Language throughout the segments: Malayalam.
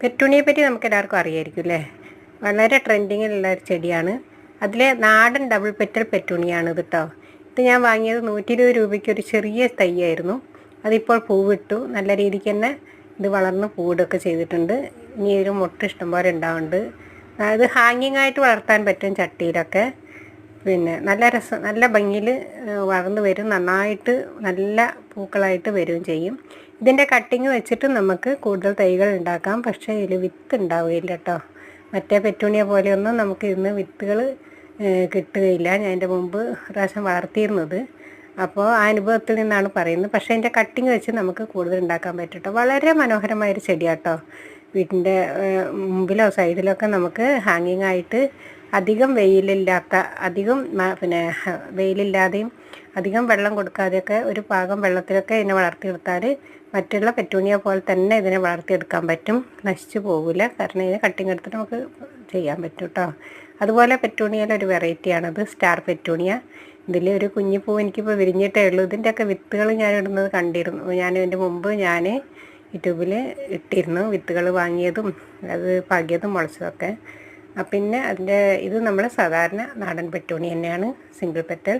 പെറ്റൂണിയെ പറ്റി നമുക്ക് എല്ലാവർക്കും അറിയായിരിക്കും അല്ലേ? വളരെ ട്രെൻഡിങ്ങിലുള്ള ഒരു ചെടിയാണ്. അതിൽ നാടൻ ഡബിൾ പെറ്റൽ പെറ്റൂണിയാണ് ഇത് കേട്ടോ. ഇത് ഞാൻ വാങ്ങിയത് നൂറ്റി ഇരുപത് രൂപയ്ക്ക് ഒരു ചെറിയ തൈയായിരുന്നു. അതിപ്പോൾ പൂവിട്ടു. നല്ല രീതിക്ക് തന്നെ ഇത് വളർന്ന് പൂവിടൊക്കെ ചെയ്തിട്ടുണ്ട്. ഇനി ഒരു മുട്ട ഇഷ്ടംപോലെ ഉണ്ടാവുന്നുണ്ട്. അത് ഹാങ്ങിങ് ആയിട്ട് വളർത്താൻ പറ്റും ചട്ടിയിലൊക്കെ. പിന്നെ നല്ല രസം നല്ല ഭംഗിയിൽ വളർന്നു വരും. നന്നായിട്ട് നല്ല പൂക്കളായിട്ട് വരികയും ചെയ്യും. ഇതിന്റെ കട്ടിങ് വെച്ചിട്ട് നമുക്ക് കൂടുതൽ തൈകൾ ഉണ്ടാക്കാം. പക്ഷേ ഇതിൽ വിത്ത് ഉണ്ടാവുകയില്ല കേട്ടോ മറ്റേ പെറ്റൂണിയ പോലെയൊന്നും നമുക്ക് ഇന്ന് വിത്തുകൾ കിട്ടുകയില്ല. ഞാൻ എന്റെ മുമ്പ് പ്രാവശ്യം വളർത്തിയിരുന്നത് അപ്പോൾ ആ അനുഭവത്തിൽ നിന്നാണ് പറയുന്നത്. പക്ഷേ അതിന്റെ കട്ടിങ് വെച്ച് നമുക്ക് കൂടുതൽ ഉണ്ടാക്കാൻ പറ്റും വളരെ മനോഹരമായൊരു ചെടിയാട്ടോ വീട്ടിന്റെ മുമ്പിലോ സൈഡിലൊക്കെ നമുക്ക് ഹാങ്ങിങ് ആയിട്ട് അധികം വെയിലില്ലാത്ത അധികം പിന്നെ വെയിലില്ലാതെയും അധികം വെള്ളം കൊടുക്കാതെയൊക്കെ ഒരു പാകം വെള്ളത്തിലൊക്കെ ഇതിനെ വളർത്തിയെടുത്താൽ മറ്റുള്ള പെറ്റൂണിയ പോലെ തന്നെ ഇതിനെ വളർത്തിയെടുക്കാൻ പറ്റും. നശിച്ചു പോകില്ല കാരണം ഇതിനെ കട്ടിങ് എടുത്തിട്ട് നമുക്ക് ചെയ്യാൻ പറ്റും കേട്ടോ അതുപോലെ പെറ്റൂണിയയിലെ ഒരു വെറൈറ്റിയാണത് സ്റ്റാർ പെറ്റൂണിയ. ഇതിൽ ഒരു കുഞ്ഞിപ്പൂ എനിക്കിപ്പോൾ വിരിഞ്ഞിട്ടേ ഉള്ളൂ. ഇതിന്റെയൊക്കെ വിത്തുകൾ ഞാൻ ഇടുന്നത് കണ്ടിരുന്നു. ഞാൻ ഇതിന്റെ മുമ്പ് ഞാൻ യൂട്യൂബിൽ ഇട്ടിരുന്നു. വിത്തുകൾ വാങ്ങിയതും അത് പാകിയതും മുളച്ചതൊക്കെ. പിന്നെ അതിന്റെ ഇത് നമ്മൾ സാധാരണ നാടൻ പെറ്റൂണി തന്നെയാണ് സിംഗിൾ പെറ്റൽ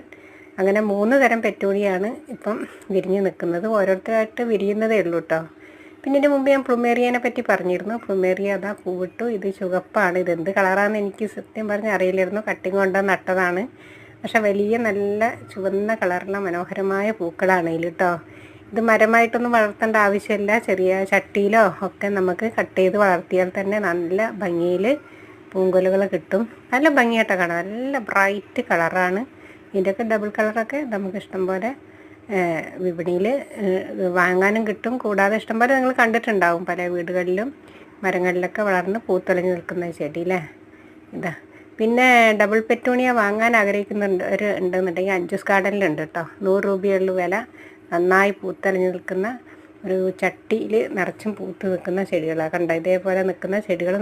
അങ്ങനെ മൂന്ന് തരം പെറ്റൂണിയാണ് ഇപ്പം വിരിഞ്ഞ് നിൽക്കുന്നത്. ഓരോരുത്തരായിട്ട് വിരിയുന്നതേ ഉള്ളൂ കേട്ടോ പിന്നെ ഇതിന് മുമ്പ് ഞാൻ പ്ലുമേറിയനെ പറ്റി പറഞ്ഞിരുന്നു. പ്ലുമേറിയ അതാ പൂവിട്ടു. ഇത് ചുവപ്പാണ്. ഇത് എന്ത് കളറാണെന്ന് എനിക്ക് സത്യം പറഞ്ഞ് അറിയില്ലായിരുന്നു. കട്ടിങ് കൊണ്ട് നട്ടതാണ്. പക്ഷെ വലിയ നല്ല ചുവന്ന കളറുള്ള മനോഹരമായ പൂക്കളാണ് ഇതിൽ കേട്ടോ ഇത് മരമായിട്ടൊന്നും വളർത്തേണ്ട ആവശ്യമില്ല. ചെറിയ ചട്ടിയിലോ ഒക്കെ നമുക്ക് കട്ട് ചെയ്ത് വളർത്തിയാൽ തന്നെ നല്ല ഭംഗിയിൽ പൂങ്കൊലകൾ കിട്ടും. നല്ല ഭംഗിയായിട്ട് കാണാം. നല്ല ബ്രൈറ്റ് കളറാണ് ഇതിന്റെയൊക്കെ ഡബിൾ കളറൊക്കെ നമുക്ക് ഇഷ്ടംപോലെ വിപണിയിൽ വാങ്ങാനും കിട്ടും. കൂടാതെ ഇഷ്ടംപോലെ നിങ്ങൾ കണ്ടിട്ടുണ്ടാവും. പല വീടുകളിലും മരങ്ങളിലൊക്കെ വളർന്ന് പൂത്തൊളിഞ്ഞ് നിൽക്കുന്ന ചെടി അല്ലേ ഇതാ. പിന്നെ ഡബിൾ പെറ്റൂണിയ വാങ്ങാൻ ആഗ്രഹിക്കുന്നുണ്ട് ഒരു ഉണ്ടെന്നുണ്ടെങ്കിൽ അഞ്ചുസ് ഗാർഡനിലുണ്ട് കേട്ടോ നൂറ് രൂപയുള്ള വില. നന്നായി പൂത്തെളിഞ്ഞ് നിൽക്കുന്ന ഒരു ചട്ടിയിൽ നിറച്ചും പൂത്ത് നിൽക്കുന്ന ചെടികളാണ് കണ്ട? ഇതേപോലെ നിൽക്കുന്ന ചെടികൾ